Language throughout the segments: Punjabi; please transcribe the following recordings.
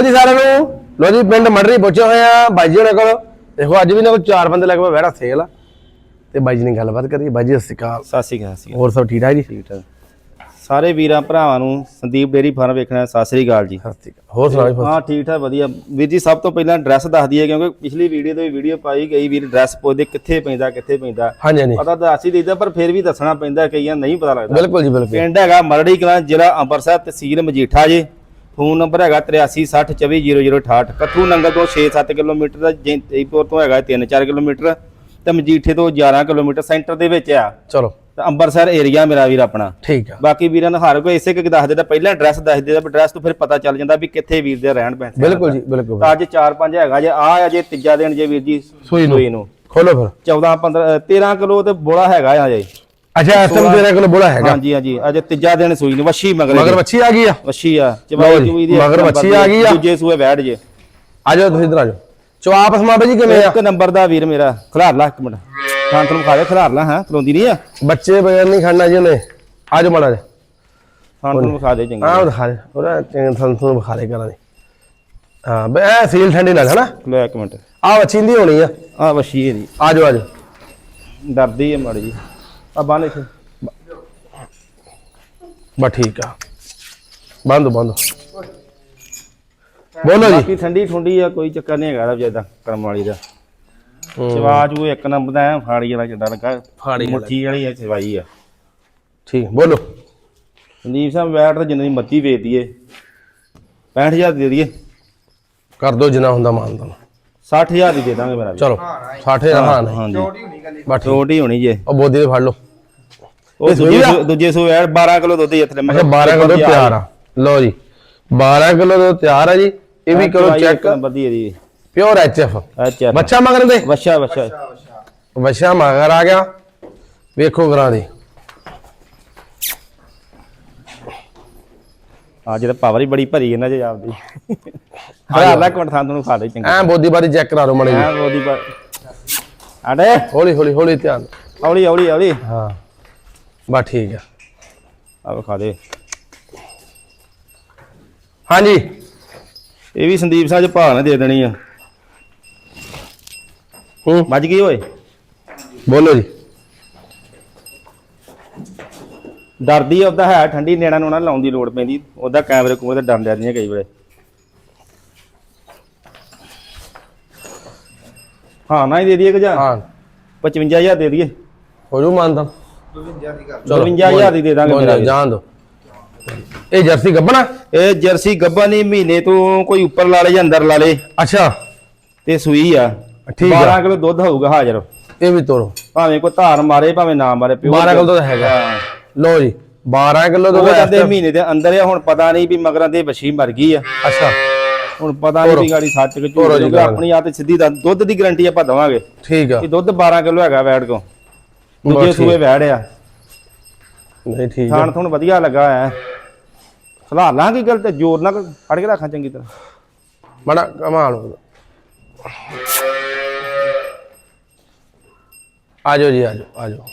ਜੀ ਸਾਰਿਆਂ ਨੂੰ? ਲੋ ਜੀ ਪਿੰਡ ਮੜਰੀ ਪਹੁੰਚੇ ਹੋਏ ਆ ਬਾਈ ਜੀ ਕੋਲ। ਦੇਖੋ ਅੱਜ ਵੀ ਨਾ ਕੋਈ ਚਾਰ ਬੰਦੇ ਲੱਗ ਪਏ ਬਹਿੜਾ ਸੇਲ ਆ। ਤੇ ਬਾਈ ਜੀ ਨੇ ਗੱਲਬਾਤ ਕਰੀ। ਬਾਈ ਜੀ ਸਤਿ ਸ਼੍ਰੀ ਅਕਾਲ। ਸਤਿ ਸ਼੍ਰੀ ਅਕਾਲ ਸਤਿ ਹੋਰ ਸਭ ਠੀਕ ਠਾਕ ਜੀ? ਸ਼੍ਰੀ ਅਕਾਲ ਸਾਰੇ ਵੀਰਾਂ ਭਰਾਵਾਂ ਨੂੰ ਸੰਦੀਪ ਡੇਰੀ ਫਾਰਮ ਵੇਖਣਾ ਸਤਿ ਸ਼੍ਰੀ ਅਕਾਲ ਜੀ। ਸਤਿ ਸ਼੍ਰੀ ਅਕਾਲ। ਹੋਰ ਸੁਣਾਓ ਜੀ ਹਾਂ ਠੀਕ ਠਾਕ ਵਧੀਆ। ਵੀਰ ਜੀ ਸਭ ਤੋਂ ਪਹਿਲਾਂ ਐਡਰੈਸ ਦੱਸ ਦਈਏ ਕਿਉਂਕਿ ਪਿਛਲੀ ਵੀਡੀਓ ਤੇ ਵੀਡੀਓ ਪਾਈ ਗਈ। ਵੀਰ ਐਡਰੈਸ ਪੁੱਛਦੇ ਕਿੱਥੇ ਪੈਂਦਾ ਕਿੱਥੇ ਪੈਂਦਾ। ਹਾਂਜੀ ਹਾਂਜੀ। ਪਤਾ ਦੱਸ ਹੀ ਦਿੰਦਾ ਪਰ ਫਿਰ ਵੀ ਦੱਸਣਾ ਪੈਂਦਾ ਕਈਆਂ ਨਹੀਂ ਪਤਾ ਲੱਗਦਾ। ਬਿਲਕੁਲ ਜੀ ਬਿਲਕੁਲ। ਪਿੰਡ ਹੈਗਾ ਮਰੜੀ ਕਲਾਂ ਜ਼ਿਲ੍ਹਾ ਅੰਮ੍ਰਿਤਸਰ ਤਹਿਸੀਲ ਮਜੀਠਾ ਜੀ। ਫੋਨ ਨੰਬਰ ਹੈਗਾ 8360240068 ਕੱਥੂ ਨੰਗਲ ਤੋਂ 6-7 ਕਿਲੋਮੀਟਰ ਦਾ ਜੈਂਤੀਪੁਰ ਤੋਂ ਹੈਗਾ 3-4 ਕਿਲੋਮੀਟਰ। ਤੇ ਮਜੀਠੇ ਤੋਂ 11 ਕਿਲੋਮੀਟਰ ਸੈਂਟਰ ਦੇ ਵਿੱਚ ਆ। ਚਲੋ। ਤੇ ਅੰਮ੍ਰਿਤਸਰ ਏਰੀਆ ਮੇਰਾ ਵੀਰ ਆਪਣਾ। ਠੀਕ ਆ। ਬਾਕੀ ਵੀਰਾਂ ਨੂੰ ਹਰ ਕੋਈ ਇਸੇ ਕਿ ਦੱਸ ਦਿੰਦਾ ਪਹਿਲਾਂ ਐਡਰੈਸ ਦੱਸ ਦਿੰਦਾ ਐਡਰੈਸ ਤੋਂ ਫਿਰ ਪਤਾ ਚੱਲ ਜਾਂਦਾ ਵੀ ਕਿੱਥੇ ਵੀਰ ਦੇ ਰਹਿਣ ਬੈਠੇ ਬਿਲਕੁਲ ਜੀ ਬਿਲਕੁਲ। ਤਾਂ ਅੱਜ 4-5 ਹੈਗਾ ਜੇ ਆ ਆ ਜੇ ਤੀਜਾ ਦਿਨ ਜੇ ਵੀਰ ਜੀ ਸੂਈ ਨੂੰ। ਸੂਈ ਨੂੰ। ਖੋਲੋ ਫਿਰ। 14 15 13 ਕਿਲੋ ਤੇ ਬੋਲਾ ਹੈਗਾ ਆ ਜੇ ਅੱਛਾ ਇਸ ਟਾਈਮ ਤੇਰੇ ਕੋਲ ਬੋਲਾ ਹੈਗਾ। ਹਾਂਜੀ ਹਾਂਜੀ ਅੱਜ ਤੀਜਾ ਦਿਨ ਸੂਈ ਨੂੰ ਵੱਛੀ ਮਗਰ ਮਗਰ ਬੱਚੀ ਆ ਗਈ ਆ? ਵੱਛੀ ਆ ਚਵਾਈ ਜੀ, ਚੂਈ ਦੀ ਮਗਰ ਵੱਛੀ ਆ ਗਈ ਆ। ਦੂਜੇ ਸੂਏ ਬੈਠ ਜੇ। ਆ ਜਾਓ ਤੁਸੀਂ ਇਧਰ ਆ ਜਾਓ। ਚਵਾਪ ਸਮਾਂ ਜੀ ਕਿਵੇਂ ਆ? ਇੱਕ ਨੰਬਰ ਦਾ ਵੀਰ ਮੇਰਾ ਖਿਲਾਰ ਲਾ ਇੱਕ ਮਿੰਟ। ਖਾਂ ਤੁਹਾਨੂੰ ਖਾ ਦੇ ਖਿਲਾਰ ਲਾ ਹਾਂ ਖਲੋਂਦੀ ਨਹੀਂ ਆ। ਬੱਚੇ ਬਗੈਰ ਨਹੀਂ ਖੜਨਾ ਜੀ ਉਹਨੇ। ਆ ਜਾਓ ਮਾੜਾ ਜਿਹਾ। ਖਾਂ ਤੁਹਾਨੂੰ ਖਾ ਦੇ ਚੰਗੀ ਆਹ ਦਿਖਾ ਦੇ। ਉਹਦਾ ਚੰਗਾ ਤੁਹਾਨੂੰ ਤੁਹਾਨੂੰ ਵਿਖਾ ਦੇ ਕਰਾਂ ਦੇ। ਹਾਂ ਐ ਸੀਲ ਠੰਡੀ ਨਾਲ ਹਨਾ? ਲੈ ਇੱਕ ਮਿੰਟ। ਆ ਵਚਿੰਦੀ ਹੋਣੀ ਆ। ਆ ਵੱਛੀ ਇਹਦੀ। ਆ ਜਾਓ ਆ ਜਾਓ। ਡਰਦੀ ਹੈ ਮਾੜੀ ਜੀ ਆ ਬੰਨ ਇੱਥੇ। ਬਸ ਠੀਕ ਆ। ਬੰਦ ਬੰਦ। ਬੋਲੋ ਜੀ। ਬਾਕੀ ਠੰਡੀ ਠੁੰਡੀ ਆ ਕੋਈ ਚੱਕਰ ਨਹੀਂ ਹੈਗਾ ਜ਼ਿਆਦਾ ਕਰਮ ਵਾਲੀ ਦਾ। ਚਵਾਜ ਉਹ ਇੱਕ ਨੰਬਰ ਦਾ ਐਂ ਫਾੜੀ ਵਾਲਾ ਜਿੱਦਾਂ ਲੱਗਾ ਫਾੜੀ ਵਾਲਾ। ਮੁੱਠੀ ਵਾਲੀ ਆ ਚਵਾਈ ਆ। ਠੀਕ ਬੋਲੋ। ਸੰਦੀਪ ਸਾਹਿਬ ਬੈਠ ਤਾਂ ਜਿੰਨੀ ਮੱਤੀ ਵੇਚ ਦਈਏ। 65000 ਦੇ ਦਈਏ। ਕਰ ਦੋ ਜਿੰਨਾ ਹੁੰਦਾ ਮਾਨਤਾ 60000 ਦੀ ਦੇ ਦਾਂਗੇ ਮੇਰਾ ਵੀ ਚਲੋ 60 ਦਾ ਹਾਂ ਨਹੀਂ ਹਾਂਜੀ। ਬਸ ਠੀਕ ਛੋਟੀ ਹੋਣੀ ਜੇ। ਉਹ ਬੋਦੀ ਦੇ ਫੜ ਲਓ। ਉਹ ਦੂਜੇ? ਸੂ- ਦੂਜੇ ਸੂ ਐ 12 ਕਿਲੋ ਦੁੱਧ ਇੱਥੇ ਅੱਛਾ 12 ਕਿਲੋ ਤਿਆਰ ਆ। ਲਓ ਜੀ 12 ਕਿਲੋ ਦਾ ਤਿਆਰ ਆ ਜੀ। ਇਹ ਵੀ ਕਰੋ ਚੈੱਕ ਵਧੀਆ ਦੀ ਪਿਓਰ ਐਚਐਫ ਅੱਛਾ ਬੱਚਾ ਮਗਰ ਦੇ? ਬੱਚਾ ਬੱਚਾ ਬੱਚਾ ਮਗਰ ਆ ਗਿਆ। ਵੇਖੋ ਗਰਾਂ ਦੀ। ਆ ਜਿਹੜਾ ਪਾਵਰ ਹੀ ਬੜੀ ਭਰੀ ਇਹਨਾਂ ਚ ਆਪਦੀ ਹਾਂ ਲੈ ਕੋਣ ਥਾਂ ਤੁਹਾਨੂੰ ਖਾ ਦੇ ਚੰਗਾ। ਐ ਬੋਦੀ ਬਾਰੀ ਚੈੱਕ ਕਰਾ ਲਓ ਮੜੇ ਹਾਂ ਉਹਦੀ ਪਰ ਅੜੇ ਹੌਲੀ ਹੌਲੀ ਹੌਲੀ ਧਿਆਨ। ਔਲੀ ਔਲੀ ਔਲੀ ਹਾਂ। ਬਸ ਠੀਕ ਆ। ਆ ਖਾ ਦੇ। ਹਾਂਜੀ। ਇਹ ਵੀ ਸੰਦੀਪ ਸਾਹਿਬ ਭਾਅ ਨੇ ਦੇ ਦੇਣੀ ਆ। ਹੂੰ। ਵੱਜ ਗਈ ਓਏ। ਬੋਲੋ ਜੀ। ਡਰਦੀ ਆ ਉਹਦਾ ਹੈ ਠੰਡੀ ਨੇਣਾ ਨੂੰ ਨਾ ਲਾਉਣ ਦੀ ਲੋੜ ਪੈਂਦੀ। ਉਹਦਾ ਕੈਮਰੇ ਕੋਲ ਤੇ ਡਰ ਜਾਂਦੀਆਂ ਕਈ ਵੇਲੇ ਹਾਂ ਨਾ ਹੀ ਦੇ ਦਈਏ ਕਿ ਜਾਂ ਹਾਂ। 55000 ਦੇ ਦਈਏ। ਹੋ ਜੂ ਮਾਨਤਾ 52000 ਦੀ ਦੇ ਦਾਂਗੇ ਮੇਰਾ। ਜਾਣ ਦੋ ਇਹ ਜਰਸੀ ਗੱਬਣਾ? ਇਹ ਜਰਸੀ ਗੱਬਾ ਨਹੀਂ ਮਹੀਨੇ ਤੋਂ ਕੋਈ ਉੱਪਰ ਲਾ ਲੇ ਜਾਂ ਅੰਦਰ ਲਾ ਲੇ। ਅੱਛਾ। ਤੇ ਸੂਈ ਆ। ਠੀਕ ਆ। 12 ਕਿਲੋ ਦੁੱਧ ਹੋਊਗਾ ਹਾਜ਼ਰ। ਇਹ ਵੀ ਤੋਰੋ। ਭਾਵੇਂ ਕੋਈ ਧਾਰ ਮਾਰੇ ਭਾਵੇਂ ਨਾ ਮਾਰੇ ਪਿਓ 12 ਕਿਲੋ ਦਾ ਹੈਗਾ। ਲਓ ਜੀ 12 ਕਿਲੋ ਉਹ ਦਾ ਮਹੀਨੇ ਦੇ ਅੰਦਰ ਆ ਹੁਣ ਪਤਾ ਨਹੀਂ ਵੀ ਮਗਰਾਂ ਦੇ ਵਛੀ ਮਰ ਗਈ ਆ। ਅੱਛਾ। ਹੁਣ ਪਤਾ ਨਹੀਂ ਵੀ ਗਾੜੀ ਸੱਚ ਕਿ ਝੂਠ ਕਿਉਂਕਿ। ਆਪਣੀ ਆ ਤੇ ਸਿੱਧੀ ਦਾ ਦੁੱਧ ਦੀ ਗਾਰੰਟੀ ਆਪਾਂ ਦਵਾਂਗੇ। ਠੀਕ ਆ। ਕਿ ਦੁੱਧ 12 ਕਿਲੋ ਹੈਗਾ ਵੈੜ ਕੋ ਦੂਜੇ ਸੂਏ ਵੈੜ ਆ। ਨਹੀਂ ਠੀਕ ਆ। ਖਾਣ ਤੁਹਾਨੂੰ ਵਧੀਆ ਲੱਗਾ ਹੈ ਖਲਾ ਲਾਂ ਕੀ ਗੱਲ ਤੇ ਜ਼ੋਰ ਨਾਲ ਫੜ ਕੇ ਰੱਖਾਂ ਚੰਗੀ ਤਰ੍ਹਾਂ। ਬੜਾ ਕਮਾਲ ਹੋ ਆਜੋ ਜੀ ਆਜੋ ਆਜੋ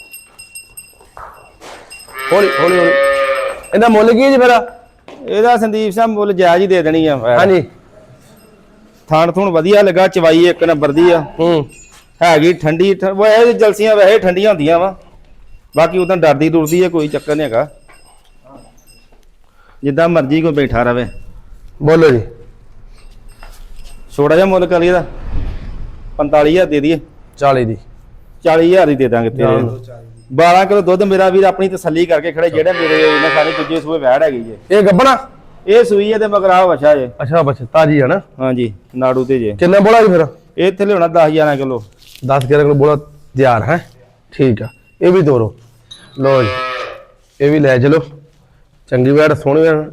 ਹੌਲੀ ਹੌਲੀ ਹੌਲੀ। ਇਹਦਾ ਮੁੱਲ ਕੀ ਹੈ ਜੀ ਫਿਰ? ਇਹਦਾ ਸੰਦੀਪ ਸਾਹਿਬ ਮੁੱਲ ਜਾਇਜ਼ ਹੀ ਦੇ ਦੇਣੀ ਆ। ਹਾਂਜੀ। ਥਾਣ ਥੁਣ ਵਧੀਆ ਲੱਗਾ ਚਵਾਈ ਇੱਕ ਨੰਬਰ ਦੀ ਆ। ਹੂੰ। ਹੈਗੀ ਠੰਡੀ ਠ- ਉਹ ਇਹ ਜਲਸੀਆਂ ਵੈਸੇ ਠੰਡੀਆਂ ਹੁੰਦੀਆਂ ਵਾ। ਬਾਕੀ ਉਦਾਂ ਡਰਦੀ ਡੁਰਦੀ ਹੈ ਕੋਈ ਚੱਕਰ ਨਹੀਂ ਹੈਗਾ। ਜਿੱਦਾਂ ਮਰਜ਼ੀ ਕੋਈ ਬੈਠਾ ਰਵੇ। ਬੋਲੋ ਜੀ। ਛੋਟਾ ਜਿਹਾ ਮੁੱਲ ਕਰ ਇਹਦਾ। 45000 ਦੇ ਦਈਏ। 40 ਦੀ। 40000 ਹੀ ਦੇ ਦਾਂਗੇ ਤੇਰੇ। ਨੂੰ 12 ਕਿਲੋ ਦੁੱਧ ਮੇਰਾ ਵੀਰ ਆਪਣੀ ਤਸੱਲੀ ਕਰਕੇ ਖੜੇ ਜਿਹੜੇ ਮੇਰੇ ਇਹਨਾਂ ਸਾਰੇ ਦੂਜੇ ਸੂਏ ਵੈੜ ਹੈਗੀ ਜੇ। ਇਹ ਗੱਬਣਾ ਇਹ ਸੂਈ ਹੈ ਤੇ ਮਗਰ ਆ ਵਛਾ ਜੇ। ਅੱਛਾ ਬੱਚਾ ਤਾਜੀ ਹੈ ਨਾ? ਹਾਂਜੀ ਨਾੜੂ ਤੇ ਜੇ। ਕਿੰਨਾ ਬੋਲਾ ਜੀ ਫਿਰ? ਇਹ ਇੱਥੇ ਲਿਆਉਣਾ 10 11 ਕਿਲੋ। 10 11 ਕਿਲੋ ਬੋਲਾ ਤਿਆਰ ਹੈ? ਠੀਕ ਆ। ਇਹ ਵੀ ਤੋਰੋ। ਲਓ ਜੀ ਇਹ ਵੀ ਲੈ ਚਲੋ। ਚੰਗੀ ਵੇੜ ਸੋਹਣੀ ਵੇੜ।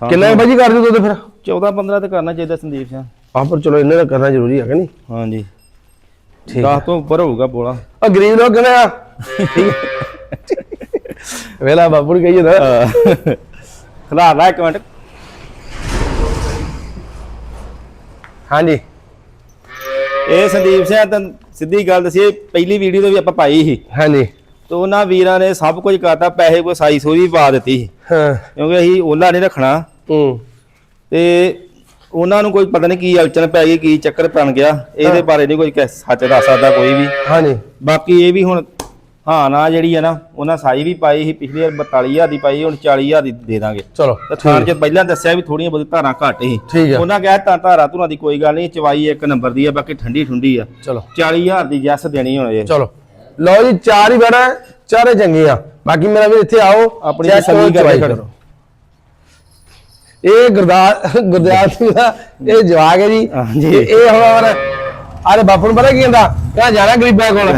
ਕਿੰਨਾ ਬਾਜੀ ਕਰ ਦਿਓ ਦੁੱਧ ਫਿਰ? 14 15 ਤੇ ਕਰਨਾ ਚਾਹੀਦਾ ਸੰਦੀਪ ਸਿੰਘ। ਆਹ ਪਰ ਚਲੋ ਇਹਨਾਂ ਦਾ ਕਰਨਾ ਜ਼ਰੂਰੀ ਹੈ ਕਿ ਨਹੀਂ? ਹਾਂਜੀ। ਠੀਕ 10 ਤੋਂ ਉੱਪਰ ਹੋਊਗਾ ਬੋਲਾ। ਆ ਗਰੀਬ ਲੋਕ ਕਿਵੇਂ ਆ ਵੇਲਾ ਬਾਪੂ ਨੂੰ ਕਹੀਏ ਨਾ ਖਲਾ ਲਾ ਇੱਕ ਮਿੰਟ ਹਾਂਜੀ ਇਹ ਸੰਦੀਪ ਸਿੰਘ ਤਾਂ ਸਿੱਧੀ ਗੱਲ ਦੱਸੀਏ ਪਹਿਲੀ ਵੀਡੀਓ ਤੋਂ ਵੀ ਆਪਾਂ ਪਾਈ ਸੀ। ਹਾਂਜੀ ਤੇ ਉਹਨਾਂ ਵੀਰਾਂ ਨੇ ਸਭ ਕੁਝ ਕਰਤਾ ਪੈਸੇ ਕੋਈ ਸਾਈ ਸੋਈ ਵੀ ਪਾ ਦਿੱਤੀ ਸੀ। ਹਾਂ। ਕਿਉਂਕਿ ਅਸੀਂ ਓਲਾ ਨਹੀਂ ਰੱਖਣਾ। ਹੂੰ। ਤੇ ਉਹਨਾਂ ਨੂੰ ਕੋਈ ਪਤਾ ਨਹੀਂ ਕੀ ਅਲਚਣ ਪੈ ਗਈ ਕੀ ਚੱਕਰ ਬਣ ਗਿਆ। ਇਹਦੇ ਬਾਰੇ ਨਹੀਂ ਕੋਈ ਸੱਚ ਦੱਸ ਸਕਦਾ ਕੋਈ ਵੀ। ਹਾਂਜੀ ਬਾਕੀ ਇਹ ਵੀ ਹੁਣ ਹਾਂ ਨਾ ਜਿਹੜੀ ਹੈ ਨਾ ਉਹਨਾਂ ਸਾਈ ਵੀ ਪਾਈ ਸੀ ਪਿਛਲੀ ਵਾਰ 42000 ਦੀ ਪਾਈ ਹੁਣ 40000 ਦੀ ਦੇ ਦਾਂਗੇ। ਚਲੋ ਤੇ ਥਾਂ ਚ ਪਹਿਲਾਂ ਦੱਸਿਆ ਵੀ ਥੋੜੀਆਂ ਬਹੁਤ ਧਾਰਾਂ ਘੱਟ ਸੀ। ਹੈ ਉਹਨਾਂ ਕਿਹਾ ਤਾਂ ਧਾਰਾ ਧੁਰਾਂ ਦੀ ਕੋਈ ਗੱਲ ਨਹੀਂ ਚਵਾਈ ਇੱਕ ਨੰਬਰ ਦੀ ਆ ਬਾਕੀ ਠੰਡੀ ਠੁੰਡੀ ਆ। ਚਲੋ। 40000 ਦੀ ਜੱਸ ਦੇਣੀ ਹੁਣ ਇਹ। ਚਲੋ। ਲਓ ਜੀ ਚਾਰ ਹੀ ਬੈਠਾ ਚਾਰੇ ਚੰਗੇ ਆ। ਬਾਕੀ ਮੇਰਾ ਵੀ ਇੱਥੇ ਆਓ ਆਪਣੀ ਤਸੱਲੀ ਕਰੋ, ਕਰਕੇ ਚਵਾਈ ਇਹ ਗੁਰਦਾਸ ਗੁਰਦਿਆਲ ਸਿੰਘ ਦਾ ਇਹ ਜਵਾਗ ਹੈ ਜੀ। ਇਹ ਹੁਣ ਆਰੇ ਬਾਪੂ ਨੂੰ ਪਤਾ ਕੀ ਕਹਿੰਦਾ ਕਹਿੰਦਾ ਜਾਣਾ ਗਰੀਬਾਂ ਕੋਲ।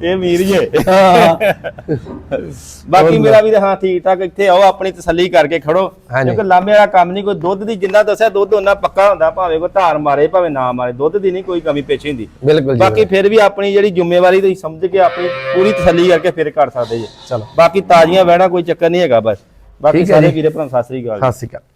ਇਹ ਮੀਰ ਜੇ। ਬਾਕੀ ਮੇਰਾ ਵੀ ਹਾਂ ਠੀਕ ਠਾਕ ਇੱਥੇ ਆਓ ਆਪਣੀ ਤਸੱਲੀ ਕਰਕੇ ਖੜੋ। ਕਿਉਂਕਿ ਲਾਂਬੇ ਵਾਲਾ ਕੰਮ ਨਹੀਂ ਕੋਈ ਦੁੱਧ ਦੀ ਜਿੰਨਾ ਦੱਸਿਆ ਦੁੱਧ ਉਹਨਾਂ ਪੱਕਾ ਹੁੰਦਾ ਭਾਵੇਂ ਕੋਈ ਧਾਰ ਮਾਰੇ ਭਾਵੇਂ ਨਾ ਮਾਰੇ ਦੁੱਧ ਦੀ ਨਹੀਂ ਕੋਈ ਕਮੀ ਪੇਸ਼ੀ ਹੁੰਦੀ। ਬਿਲਕੁਲ ਬਾਕੀ ਫਿਰ ਵੀ ਆਪਣੀ ਜਿਹੜੀ ਜ਼ਿੰਮੇਵਾਰੀ ਤੁਸੀਂ ਸਮਝ ਕੇ ਆਪਣੀ ਪੂਰੀ ਤਸੱਲੀ ਕਰਕੇ ਫਿਰ ਕਰ ਸਕਦੇ ਜੀ। ਚਲੋ। ਬਾਕੀ ਤਾਜ਼ੀਆਂ ਵਹਿਣਾ ਕੋਈ ਚੱਕਰ ਨਹੀਂ ਹੈਗਾ ਬਸ। ਬਾਕੀ ਸਾਰੇ। ਵੀਰੇ ਭਰਾ ਸਤਿ ਸ੍ਰੀ ਅਕਾਲ ਸਤਿ ਸ਼੍ਰੀ ਅਕਾਲ।